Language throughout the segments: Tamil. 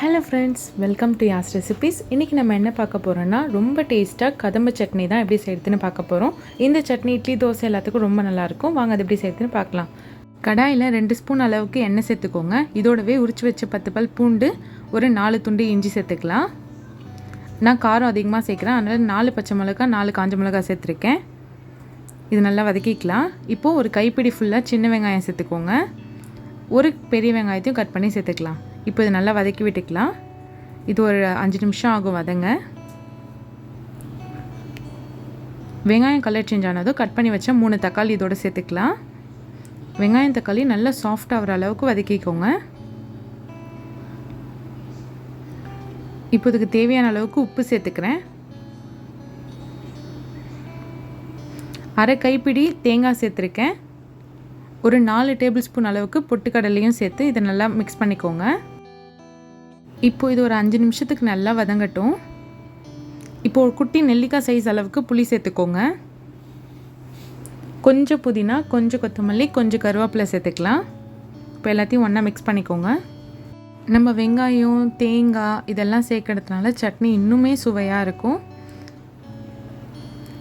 Hello friends welcome to Yaas recipes இன்றைக்கி நம்ம என்ன பார்க்க போகிறோன்னா ரொம்ப டேஸ்ட்டாக கதம்ப சட்னி தான் எப்படி செய்யறதுன்னு பார்க்க போகிறோம் இந்த சட்னி இட்லி தோசை எல்லாத்துக்கும் ரொம்ப நல்லாயிருக்கும் வாங்க அது எப்படி செய்யறதுன்னு பார்க்கலாம். கடாயில் ரெண்டு ஸ்பூன் அளவுக்கு எண்ணெய் சேர்த்துக்கோங்க. இதோடவே உரிச்சு வச்ச பத்து பல் பூண்டு ஒரு நாலு துண்டு இஞ்சி சேர்த்துக்கலாம். நான் காரம் அதிகமாக சேர்க்குறேன். அதனால் நாலு பச்சை மிளகா நாலு காஞ்ச மிளகா சேர்த்துருக்கேன். இது நல்லா வதக்கிக்கலாம். இப்போது ஒரு கைப்பிடி ஃபுல்லாக சின்ன வெங்காயம் சேர்த்துக்கோங்க. ஒரு பெரிய வெங்காயத்தையும் கட் பண்ணி சேர்த்துக்கலாம். இப்போ இது நல்லா வதக்கி விட்டுக்கலாம். இது ஒரு அஞ்சு நிமிஷம் ஆகும் வதங்க. வெங்காயம் கலர் சேஞ்ச் ஆனதும் கட் பண்ணி வச்ச மூணு தக்காளி இதோட சேர்த்துக்கலாம். வெங்காயம் தக்காளி நல்லா சாஃப்ட் ஆகிற அளவுக்கு வதக்கிக்கோங்க. இப்போ இதுக்கு தேவையான அளவுக்கு உப்பு சேர்த்துக்கிறேன். அரை கைப்பிடி தேங்காய் சேர்த்துருக்கேன். ஒரு நாலு டேபிள் ஸ்பூன் அளவுக்கு பொட்டுக்கடலையும் சேர்த்து இதை நல்லா மிக்ஸ் பண்ணிக்கோங்க. இப்போ இது ஒரு அஞ்சு நிமிஷத்துக்கு நல்லா வதங்கட்டும். இப்போ ஒரு குட்டி நெல்லிக்காய் சைஸ் அளவுக்கு புளி சேர்த்துக்கோங்க. கொஞ்சம் புதினா கொஞ்சம் கொத்தமல்லி கொஞ்சம் கருவேப்பிலை சேர்த்துக்கலாம். இப்போ எல்லாத்தையும் ஒன்றா மிக்ஸ் பண்ணிக்கோங்க. நம்ம வெங்காயம் தேங்காய் இதெல்லாம் சேர்க்கறதுனால சட்னி இன்னுமே சுவையாக இருக்கும்.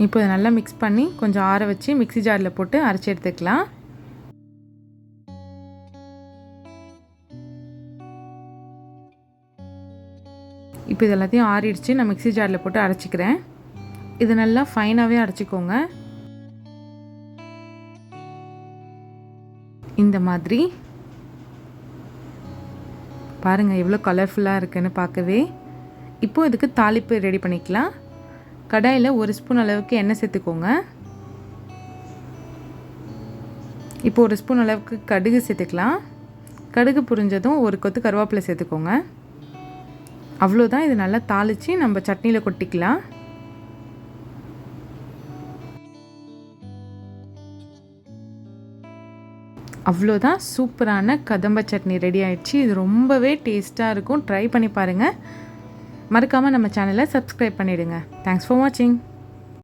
இப்போ நல்லா மிக்ஸ் பண்ணி கொஞ்சம் ஆற வச்சு மிக்ஸி ஜாரில் போட்டு அரைச்சி எடுத்துக்கலாம். இப்போ இது எல்லாத்தையும் ஆறிடுச்சு. நான் மிக்ஸி ஜாரில் போட்டு அரைச்சிக்கிறேன். இது நல்லா ஃபைனாகவே அரைச்சிக்கோங்க. இந்த மாதிரி. பாருங்கள் எவ்வளோ கலர்ஃபுல்லாக இருக்குதுன்னு பார்க்கவே. இப்போது இதுக்கு தாளிப்பு ரெடி பண்ணிக்கலாம். கடாயில் ஒரு ஸ்பூன் அளவுக்கு எண்ணெய் சேர்த்துக்கோங்க. இப்போ ஒரு ஸ்பூன் அளவுக்கு கடுகு சேர்த்துக்கலாம். கடுகு புரிஞ்சதும் ஒரு கொத்து கருவேப்பிலை சேர்த்துக்கோங்க. அவ்வளோதான் இது நல்லா தாளித்து நம்ம சட்னியில் கொட்டிக்கலாம். அவ்வளோதான் சூப்பரான கதம்ப சட்னி ரெடி ஆயிடுச்சு. இது ரொம்பவே டேஸ்ட்டாக இருக்கும். ட்ரை பண்ணி பாருங்கள் மறக்காமல் நம்ம சேனலை சப்ஸ்கிரைப் பண்ணிவிடுங்க தேங்க்ஸ் ஃபார் வாட்சிங்